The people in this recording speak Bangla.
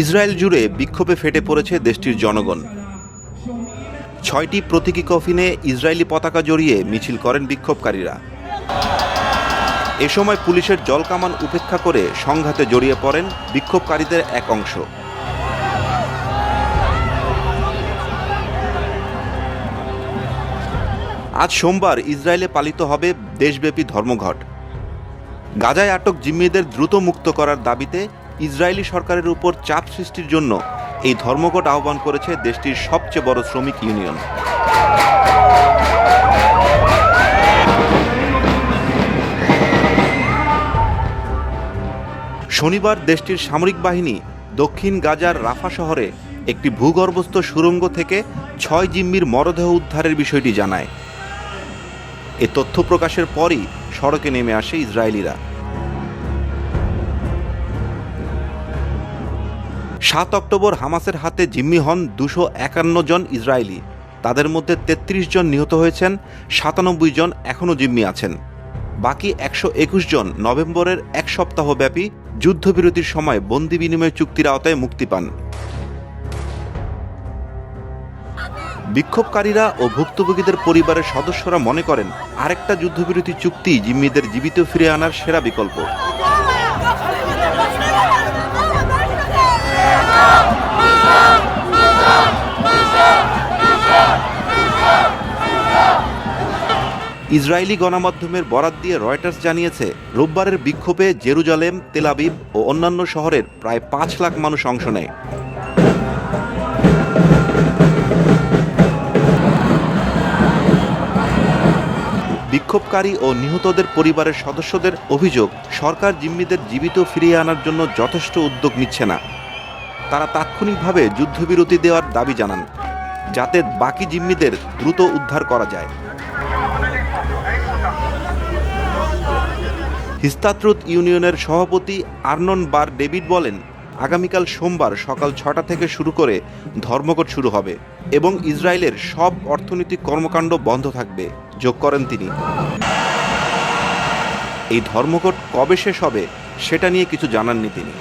ইসরায়েল জুড়ে বিক্ষোভে ফেটে পড়েছে দেশটির জনগণ। ছয়টি প্রতীকী কফিনে ইসরায়েলি পতাকা জড়িয়ে মিছিল করেন বিক্ষোভকারীরা। এ সময় পুলিশের জলকামান উপেক্ষা করে সংঘাতে জড়িয়ে পড়েন বিক্ষোভকারীদের এক অংশ। আজ সোমবার ইসরায়েলে পালিত হবে দেশব্যাপী ধর্মঘট। গাজায় আটক জিম্মিদের দ্রুত মুক্ত করার দাবিতে ইসরায়েলি সরকারের উপর চাপ সৃষ্টির জন্য এই ধর্মঘট আহ্বান করেছে দেশটির সবচেয়ে বড় শ্রমিক ইউনিয়ন। শনিবার দেশটির সামরিক বাহিনী দক্ষিণ গাজার রাফা শহরে একটি ভূগর্ভস্থ সুড়ঙ্গ থেকে ছয় জিম্মির মরদেহ উদ্ধারের বিষয়টি জানায়। এ তথ্য প্রকাশের পরই সড়কে নেমে আসে ইসরায়েলিরা। সাত অক্টোবর হামাসের হাতে জিম্মি হন দুশো একান্ন জন ইসরায়েলি। তাদের মধ্যে ৩৩ জন নিহত হয়েছেন, সাতানব্বই জন এখনও জিম্মি আছেন। বাকি একশো একুশ জন নভেম্বরের এক সপ্তাহব্যাপী যুদ্ধবিরতির সময় বন্দি বিনিময় চুক্তির আওতায় মুক্তি পান। বিক্ষোভকারীরা ও ভুক্তভোগীদের পরিবারের সদস্যরা মনে করেন, আরেকটা যুদ্ধবিরতি চুক্তি জিম্মিদের জীবিত ফিরে আনার সেরা বিকল্প। ইসরায়েলি গণমাধ্যমের বরাত দিয়ে রয়টার্স জানিয়েছে, রোববারের বিক্ষোভে জেরুজালেম তেলাবিব ও অন্যান্য শহরের প্রায় পাঁচ লাখ মানুষ অংশ নেয়। বিক্ষোভকারী ও নিহতদের পরিবারের সদস্যদের অভিযোগ, সরকার জিম্মিদের জীবিত ফিরিয়ে আনার জন্য যথেষ্ট উদ্যোগ নিচ্ছে না। তারা তাৎক্ষণিকভাবে যুদ্ধবিরতি দেওয়ার দাবি জানান, যাতে বাকি জিম্মিদের দ্রুত উদ্ধার করা যায়। হিস্তাত্রুত ইউনিয়নের সভাপতি আর্নন বার ডেভিড বলেন, আগামীকাল সোমবার সকাল ছটা থেকে শুরু করে ধর্মঘট শুরু হবে এবং ইসরায়েলের সব অর্থনৈতিক কর্মকাণ্ড বন্ধ থাকবে, যোগ করেন তিনি। এই ধর্মঘট কবে শেষ হবে, সেটা নিয়ে কিছু জানাননি তিনি।